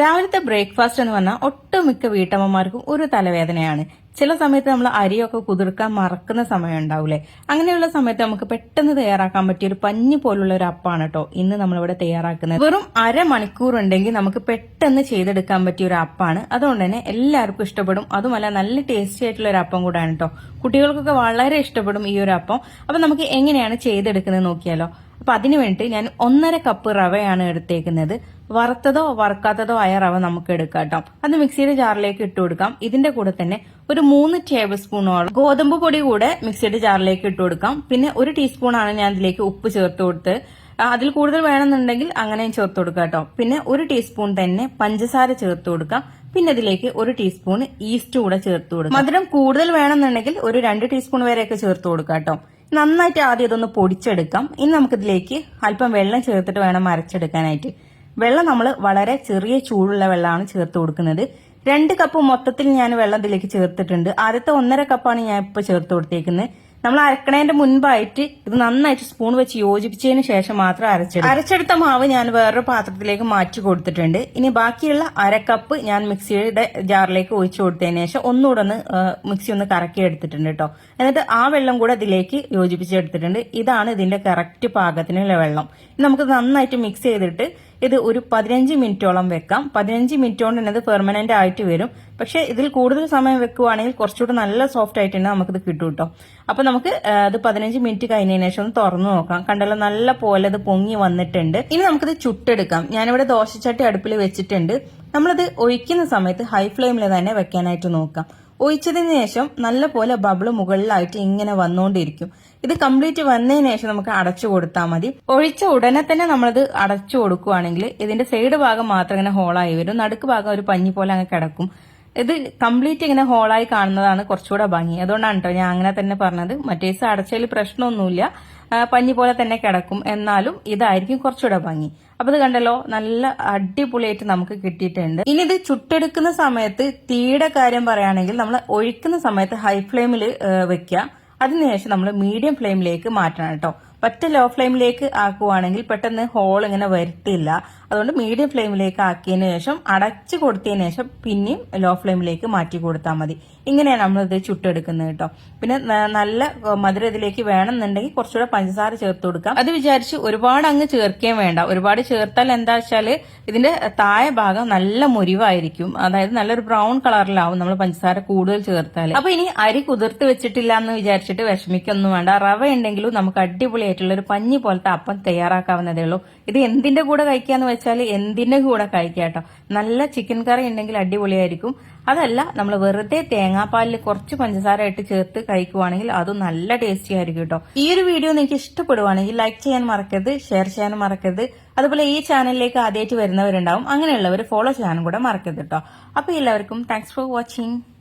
രാവിലത്തെ ബ്രേക്ക്ഫാസ്റ്റ് എന്ന് പറഞ്ഞാൽ ഒട്ടുമിക്ക വീട്ടമ്മമാർക്കും ഒരു തലവേദനയാണ്. ചില സമയത്ത് നമ്മൾ അരിയൊക്കെ കുതിർക്കാൻ മറക്കുന്ന സമയം ഉണ്ടാവില്ലേ അങ്ങനെയുള്ള സമയത്ത് നമുക്ക് പെട്ടെന്ന് തയ്യാറാക്കാൻ പറ്റിയ ഒരു പഞ്ഞി പോലുള്ള ഒരു അപ്പാണ് കേട്ടോ ഇന്ന് നമ്മളിവിടെ തയ്യാറാക്കുന്നത്. വെറും അരമണിക്കൂർ ഉണ്ടെങ്കിൽ നമുക്ക് പെട്ടെന്ന് ചെയ്തെടുക്കാൻ പറ്റിയ ഒരു അപ്പാണ്. അതുകൊണ്ട് തന്നെ എല്ലാവർക്കും ഇഷ്ടപ്പെടും. അതുമല്ല നല്ല ടേസ്റ്റി ആയിട്ടുള്ള ഒരു അപ്പം കൂടാണ് കേട്ടോ കുട്ടികൾക്കൊക്കെ വളരെ ഇഷ്ടപ്പെടും ഈ ഒരു അപ്പം. അപ്പൊ നമുക്ക് എങ്ങനെയാണ് ചെയ്തെടുക്കുന്നത് നോക്കിയാലോ? അപ്പൊ അതിനു വേണ്ടി ഞാൻ ഒന്നര കപ്പ് റവയാണ് എടുത്തേക്കുന്നത്. വറുത്തതോ വറുക്കാത്തതോ ആയ റവ നമുക്ക് എടുക്കാം കേട്ടോ അത് മിക്സിയുടെ ജാറിലേക്ക് ഇട്ട് കൊടുക്കാം. ഇതിന്റെ കൂടെ തന്നെ ഒരു മൂന്ന് ടേബിൾ സ്പൂണോളം ഗോതമ്പ് പൊടി കൂടെ മിക്സിയുടെ ജാറിലേക്ക് ഇട്ട് കൊടുക്കാം. പിന്നെ ഒരു ടീസ്പൂണാണ് ഞാൻ ഇതിലേക്ക് ഉപ്പ് ചേർത്ത് കൊടുത്ത് അതിൽ കൂടുതൽ വേണമെന്നുണ്ടെങ്കിൽ അങ്ങനെയും ചേർത്ത് കൊടുക്കാം കേട്ടോ പിന്നെ ഒരു ടീസ്പൂൺ തന്നെ പഞ്ചസാര ചേർത്ത് കൊടുക്കാം. പിന്നെ ഇതിലേക്ക് ഒരു ടീസ്പൂൺ ഈസ്റ്റ് കൂടെ ചേർത്ത് കൊടുക്കാം. മധുരം കൂടുതൽ വേണമെന്നുണ്ടെങ്കിൽ ഒരു രണ്ട് ടീസ്പൂൺ വരെയൊക്കെ ചേർത്ത് കൊടുക്കാം കേട്ടോ നന്നായിട്ട് ആദ്യം ഇതൊന്ന് പൊടിച്ചെടുക്കാം. ഇനി നമുക്കിതിലേക്ക് അല്പം വെള്ളം ചേർത്തിട്ട് വേണം അരച്ചെടുക്കാനായിട്ട്. വെള്ളം നമ്മൾ വളരെ ചെറിയ ചൂടുള്ള വെള്ളമാണ് ചേർത്ത് കൊടുക്കുന്നത്. രണ്ട് കപ്പ് മൊത്തത്തിൽ ഞാൻ വെള്ളം ഇതിലേക്ക് ചേർത്തിട്ടുണ്ട്. ആദ്യത്തെ ഒന്നര കപ്പാണ് ഞാൻ ഇപ്പോൾ ചേർത്ത് കൊടുത്തേക്കുന്നത്. നമ്മൾ അരക്കണേന്റെ മുൻപായിട്ട് ഇത് നന്നായിട്ട് സ്പൂൺ വെച്ച് യോജിപ്പിച്ചതിന് ശേഷം മാത്രം അരച്ചെടുക്കും. അരച്ചെടുത്ത മാവ് ഞാൻ വേറൊരു പാത്രത്തിലേക്ക് മാറ്റി കൊടുത്തിട്ടുണ്ട്. ഇനി ബാക്കിയുള്ള അര കപ്പ് ഞാൻ മിക്സിയുടെ ജാറിലേക്ക് ഒഴിച്ചു കൊടുത്തതിന് ശേഷം ഒന്നുകൂടെ ഒന്ന് മിക്സി ഒന്ന് കറക്കി എടുത്തിട്ടുണ്ട് കേട്ടോ. എന്നിട്ട് ആ വെള്ളം കൂടെ ഇതിലേക്ക് യോജിപ്പിച്ചെടുത്തിട്ടുണ്ട് ഇതാണ് ഇതിന്റെ കറക്റ്റ് പാകത്തിനുള്ള വെള്ളം. നമുക്ക് നന്നായിട്ട് മിക്സ് ചെയ്തിട്ട് ഇത് ഒരു പതിനഞ്ച് മിനിറ്റോളം വെക്കാം. പതിനഞ്ച് മിനിറ്റ് കൊണ്ട് തന്നെ ഇത് പെർമനന്റ് ആയിട്ട് വരും. പക്ഷെ ഇതിൽ കൂടുതൽ സമയം വെക്കുവാണെങ്കിൽ കുറച്ചുകൂടെ നല്ല സോഫ്റ്റ് ആയിട്ട് തന്നെ നമുക്കിത് കിട്ടും കേട്ടോ അപ്പൊ നമുക്ക് അത് പതിനഞ്ച് മിനിറ്റ് കഴിഞ്ഞതിന് ശേഷം ഒന്ന് തുറന്നു നോക്കാം. കണ്ടല്ലോ നല്ല പോലെ ഇത് പൊങ്ങി വന്നിട്ടുണ്ട്. ഇനി നമുക്കിത് ചുട്ടെടുക്കാം. ഞാനിവിടെ ദോശച്ചട്ടി അടുപ്പിൽ വെച്ചിട്ടുണ്ട്. നമ്മളത് ഒഴിക്കുന്ന സമയത്ത് ഹൈ ഫ്ലെയിമിൽ തന്നെ വെക്കാനായിട്ട് നോക്കാം. ഒഴിച്ചതിന് ശേഷം നല്ല പോലെ ബബിൾ മുകളിലായിട്ട് ഇങ്ങനെ വന്നുകൊണ്ടിരിക്കും ഇത് കംപ്ലീറ്റ് വന്നതിന് ശേഷം നമുക്ക് അടച്ചു കൊടുത്താൽ മതി. ഒഴിച്ച ഉടനെ തന്നെ നമ്മളത് അടച്ചു കൊടുക്കുവാണെങ്കിൽ ഇതിന്റെ സൈഡ് ഭാഗം മാത്രം ഇങ്ങനെ ഹോളായി വരും. നടുക്ക് ഭാഗം ഒരു പഞ്ഞി പോലെ അങ്ങ് കിടക്കും. ഇത് കംപ്ലീറ്റ് ഇങ്ങനെ ഹോളായി കാണുന്നതാണ് കുറച്ചുകൂടെ ഭംഗി. അതുകൊണ്ടാണ് കേട്ടോ ഞാൻ അങ്ങനെ തന്നെ പറഞ്ഞത്. മറ്റേസ് അടച്ചതിൽ പ്രശ്നമൊന്നുമില്ല. പഞ്ഞി പോലെ തന്നെ കിടക്കും. എന്നാലും ഇതായിരിക്കും കുറച്ചുകൂടെ ഭംഗി. അപ്പൊ ഇത് കണ്ടല്ലോ നല്ല അടിപൊളിയായിട്ട് നമുക്ക് കിട്ടിയിട്ടുണ്ട്. ഇനി ഇത് ചുട്ടെടുക്കുന്ന സമയത്ത് തീയുടെ കാര്യം പറയുകയാണെങ്കിൽ നമ്മൾ ഒഴിക്കുന്ന സമയത്ത് ഹൈ ഫ്ലെയിമിൽ വെക്കുക. അതിനുശേഷം നമ്മൾ മീഡിയം ഫ്ലെയിമിലേക്ക് മാറ്റണം കേട്ടോ പറ്റ ലോ ഫ്ലെയിമിലേക്ക് ആക്കുവാണെങ്കിൽ പെട്ടെന്ന് ഹോൾ ഇങ്ങനെ വരുത്തില്ല. അതുകൊണ്ട് മീഡിയം ഫ്ലെയിമിലേക്ക് ആക്കിയതിന് ശേഷം അടച്ചു കൊടുത്തതിന് ശേഷം പിന്നെയും ലോ ഫ്ലെയിമിലേക്ക് മാറ്റി കൊടുത്താൽ മതി. ഇങ്ങനെയാണ് നമ്മളിത് ചുട്ടെടുക്കുന്നത് കേട്ടോ. പിന്നെ നല്ല മധുര ഇതിലേക്ക് വേണമെന്നുണ്ടെങ്കിൽ കുറച്ചുകൂടെ പഞ്ചസാര ചേർത്ത് കൊടുക്കാം. അത് വിചാരിച്ച് ഒരുപാട് അങ്ങ് ചേർക്കുകയും വേണ്ട. ഒരുപാട് ചേർത്താൽ എന്താ വെച്ചാൽ ഇതിന്റെ താഴെ ഭാഗം നല്ല മുരിവായിരിക്കും. അതായത് നല്ലൊരു ബ്രൗൺ കളറിലാവും നമ്മൾ പഞ്ചസാര കൂടുതൽ ചേർത്താൽ. അപ്പൊ ഇനി അരി കുതിർത്ത് വെച്ചിട്ടില്ല എന്ന് വിചാരിച്ചിട്ട് വിഷമിക്കൊന്നും വേണ്ട. റവ ഉണ്ടെങ്കിലും നമുക്ക് അടിപൊളിയായിട്ടുള്ള ഒരു പഞ്ഞി പോലത്തെ അപ്പം തയ്യാറാക്കാവുന്നതേ ഉള്ളൂ. ഇത് എന്തിന്റെ കൂടെ കഴിക്കാന്ന് വെച്ചാൽ എന്തിന്റെ കൂടെ കഴിക്കാം കേട്ടോ. നല്ല ചിക്കൻ കറി ഉണ്ടെങ്കിൽ അടിപൊളിയായിരിക്കും. അതല്ല നമ്മൾ വെറുതെ തേങ്ങാപ്പാലിൽ കുറച്ച് പഞ്ചസാര ഇട്ട് ചേർത്ത് കഴിക്കുവാണെങ്കിൽ അതും നല്ല ടേസ്റ്റി ആയിരിക്കും കേട്ടോ. ഈ ഒരു വീഡിയോ നിങ്ങൾക്ക് ഇഷ്ടപ്പെടുവാണെങ്കിൽ ലൈക്ക് ചെയ്യാൻ മറക്കരുത് ഷെയർ ചെയ്യാൻ മറക്കരുത്. അതുപോലെ ഈ ചാനലിലേക്ക് ആദ്യമായിട്ട് വരുന്നവരുണ്ടാവും. അങ്ങനെയുള്ളവർ ഫോളോ ചെയ്യാനും കൂടെ മറക്കരുത് കേട്ടോ. അപ്പൊ എല്ലാവർക്കും താങ്ക്സ് ഫോർ വാച്ചിങ്